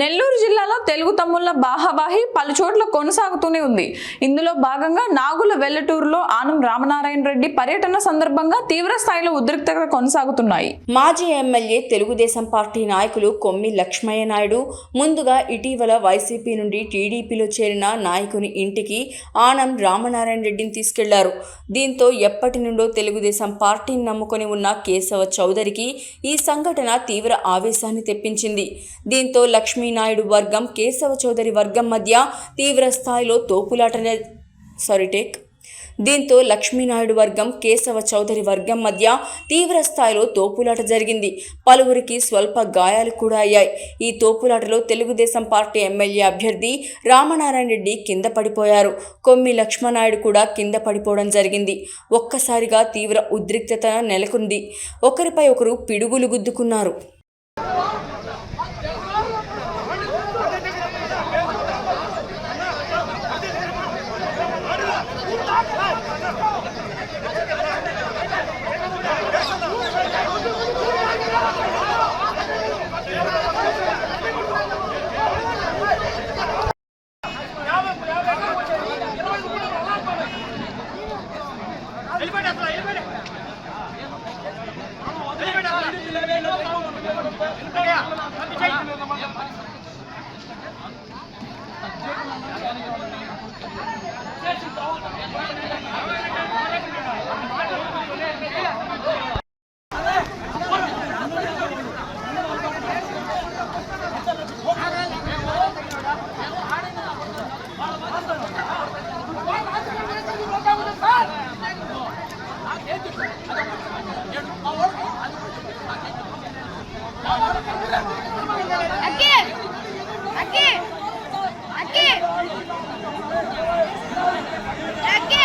నెల్లూరు జిల్లాలో తెలుగు తమ్ముళ్ళ బాహాబాహి పలు చోట్ల కొనసాగుతూనే ఉంది. ఇందులో భాగంగా నాగుల వెల్లటూరులో ఆనం రామనారాయణ రెడ్డి పర్యటన సందర్భంగా తీవ్ర స్థాయిలో ఉద్రిక్తత కొనసాగుతున్నాయి. మాజీ ఎమ్మెల్యే తెలుగుదేశం పార్టీ నాయకులు కొమ్మి లక్ష్మయ్య నాయుడు ముందుగా ఇటీవల వైసీపీ నుండి టీడీపీలో చేరిన నాయకుని ఇంటికి ఆనం రామనారాయణ రెడ్డిని తీసుకెళ్ళారు. దీంతో ఎప్పటి నుండో తెలుగుదేశం పార్టీని నమ్ముకొని ఉన్న కేశవ చౌదరికి ఈ సంఘటన తీవ్ర ఆవేశాన్ని తెప్పించింది. దీంతో లక్ష్మీనాయుడు వర్గం కేశవ చౌదరి వర్గం మధ్య తీవ్ర స్థాయిలో తోపులాటనే సారీ టేక్ దీంతో లక్ష్మీనాయుడు వర్గం కేశవ చౌదరి వర్గం మధ్య తీవ్ర స్థాయిలో తోపులాట జరిగింది. పలువురికి స్వల్ప గాయాలు కూడా అయ్యాయి. ఈ తోపులాటలో తెలుగుదేశం పార్టీ ఎమ్మెల్యే అభ్యర్థి రామనారాయణ రెడ్డి కింద పడిపోయారు. కొమ్మి లక్ష్మణాయుడు కూడా కింద పడిపోవడం జరిగింది. ఒక్కసారిగా తీవ్ర ఉద్రిక్తత నెలకొంది. ఒకరిపై ఒకరు పిడుగులు గుద్దుకున్నారు. వెళ్ళిపోండి Aquí. Aquí. Aquí.